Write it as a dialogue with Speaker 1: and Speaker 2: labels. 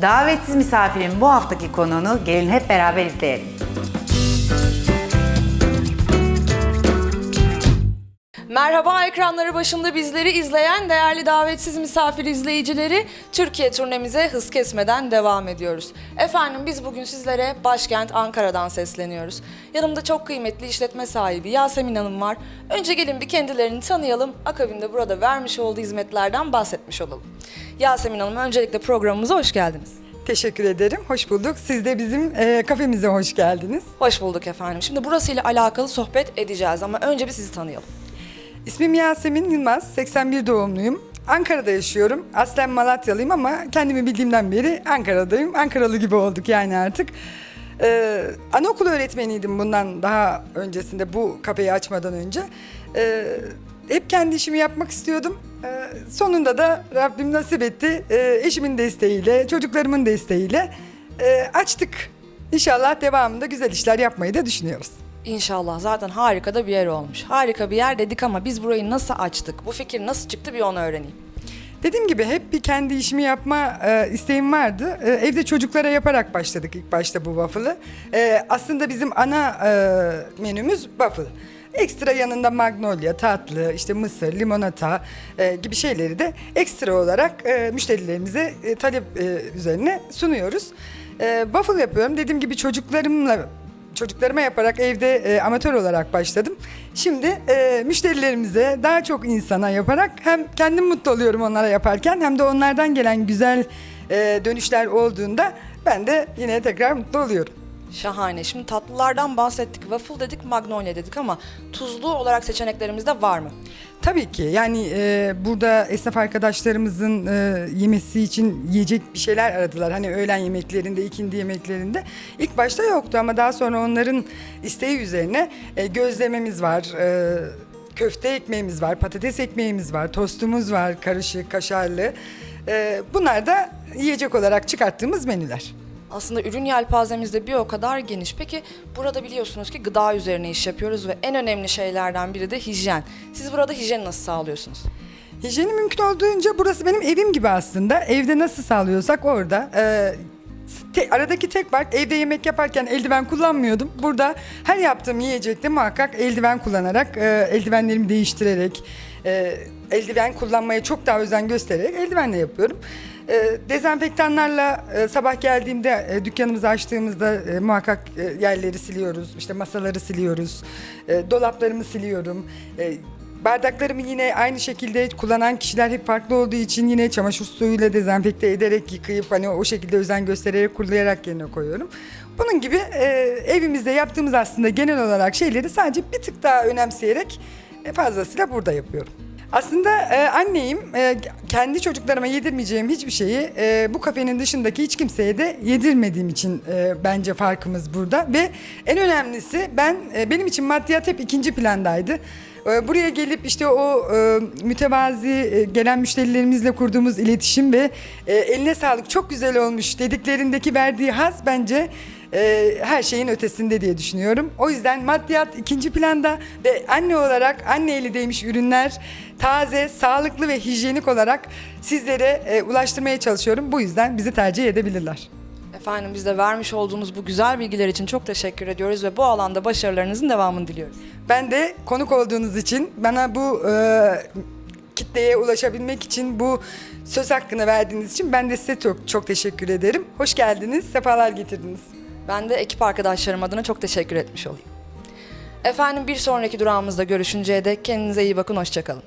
Speaker 1: Davetsiz misafirin bu haftaki konuğunu gelin hep beraber izleyelim.
Speaker 2: Merhaba ekranları başında bizleri izleyen değerli davetsiz misafir izleyicileri Türkiye turnemize hız kesmeden devam ediyoruz. Efendim biz bugün sizlere başkent Ankara'dan sesleniyoruz. Yanımda çok kıymetli işletme sahibi Yasemin Hanım var. Önce gelin bir kendilerini tanıyalım. Akabinde burada vermiş olduğu hizmetlerden bahsetmiş olalım. Yasemin Hanım öncelikle programımıza hoş geldiniz.
Speaker 3: Teşekkür ederim. Hoş bulduk. Siz de bizim e, kafemize hoş geldiniz.
Speaker 2: Hoş bulduk efendim. Şimdi burasıyla alakalı sohbet edeceğiz ama önce bir sizi tanıyalım.
Speaker 3: İsmim Yasemin Yılmaz. 81 doğumluyum. Ankara'da yaşıyorum. Aslen Malatyalıyım ama kendimi bildiğimden beri Ankara'dayım. Ankaralı gibi olduk yani artık. Ee, anaokulu öğretmeniydim bundan daha öncesinde bu kafeyi açmadan önce. Ee, hep kendi işimi yapmak istiyordum. Ee, sonunda da Rabbim nasip etti. Ee, eşimin desteğiyle, çocuklarımın desteğiyle e, açtık. İnşallah devamında güzel işler yapmayı da düşünüyoruz.
Speaker 2: İnşallah zaten harika da bir yer olmuş. Harika bir yer dedik ama biz burayı nasıl açtık? Bu fikir nasıl çıktı bir onu öğreneyim.
Speaker 3: Dediğim gibi hep bir kendi işimi yapma e, isteğim vardı. E, evde çocuklara yaparak başladık ilk başta bu waffle'ı. E, aslında bizim ana e, menümüz waffle. Ekstra yanında magnolia, tatlı, işte mısır, limonata e, gibi şeyleri de ekstra olarak e, müşterilerimize e, talep e, üzerine sunuyoruz. E, waffle yapıyorum. Dediğim gibi çocuklarımla çocuklarıma yaparak evde e, amatör olarak başladım. Şimdi e, müşterilerimize daha çok insana yaparak hem kendim mutlu oluyorum onlara yaparken hem de onlardan gelen güzel e, dönüşler olduğunda ben de yine tekrar mutlu oluyorum.
Speaker 2: Şahane. Şimdi tatlılardan bahsettik. Waffle dedik, magnolia dedik ama tuzlu olarak seçeneklerimiz de var mı?
Speaker 3: Tabii ki yani e, burada esnaf arkadaşlarımızın e, yemesi için yiyecek bir şeyler aradılar. Hani öğlen yemeklerinde, ikindi yemeklerinde. İlk başta yoktu ama daha sonra onların isteği üzerine e, gözlememiz var. e, köfte ekmeğimiz var, patates ekmeğimiz var, tostumuz var, karışık, kaşarlı. E, bunlar da yiyecek olarak çıkarttığımız menüler.
Speaker 2: Aslında ürün yelpazemiz de bir o kadar geniş. Peki burada biliyorsunuz ki gıda üzerine iş yapıyoruz ve en önemli şeylerden biri de hijyen. Siz burada hijyeni nasıl sağlıyorsunuz?
Speaker 3: Hijyeni mümkün olduğunca burası benim evim gibi aslında. Evde nasıl sağlıyorsak orada. Ee, te- aradaki tek fark evde yemek yaparken eldiven kullanmıyordum. Burada her yaptığım yiyecekte muhakkak eldiven kullanarak, e, eldivenlerimi değiştirerek, e, eldiven kullanmaya çok daha özen göstererek eldivenle yapıyorum. E, dezenfektanlarla e, sabah geldiğimde e, dükkanımızı açtığımızda e, muhakkak e, yerleri siliyoruz, işte masaları siliyoruz, e, dolaplarımı siliyorum. E, Bardaklarımı yine aynı şekilde kullanan kişiler hep farklı olduğu için yine çamaşır suyuyla dezenfekte ederek yıkayıp hani o şekilde özen göstererek kurulayarak yerine koyuyorum. Bunun gibi e, evimizde yaptığımız aslında genel olarak şeyleri sadece bir tık daha önemseyerek e, fazlasıyla burada yapıyorum. Aslında e, anneyim. E, kendi çocuklarıma yedirmeyeceğim hiçbir şeyi e, bu kafenin dışındaki hiç kimseye de yedirmediğim için e, bence farkımız burada. Ve en önemlisi ben e, benim için maddiyat hep ikinci plandaydı. E, Buraya gelip işte o e, mütevazi e, gelen müşterilerimizle kurduğumuz iletişim ve e, eline sağlık çok güzel olmuş dediklerindeki verdiği haz bence e, her şeyin ötesinde diye düşünüyorum. O yüzden maddiyat ikinci planda ve anne olarak anne eli değmiş ürünler taze, sağlıklı ve hijyenik olarak sizlere e, ulaştırmaya çalışıyorum. Bu yüzden bizi tercih edebilirler.
Speaker 2: Efendim biz de vermiş olduğunuz bu güzel bilgiler için çok teşekkür ediyoruz ve bu alanda başarılarınızın devamını diliyoruz.
Speaker 3: Ben de konuk olduğunuz için bana bu e, kitleye ulaşabilmek için bu söz hakkını verdiğiniz için ben de size çok çok teşekkür ederim. Hoş geldiniz, sefalar getirdiniz.
Speaker 2: Ben de ekip arkadaşlarım adına çok teşekkür etmiş olayım. Efendim bir sonraki durağımızda görüşünceye dek kendinize iyi bakın, hoşçakalın.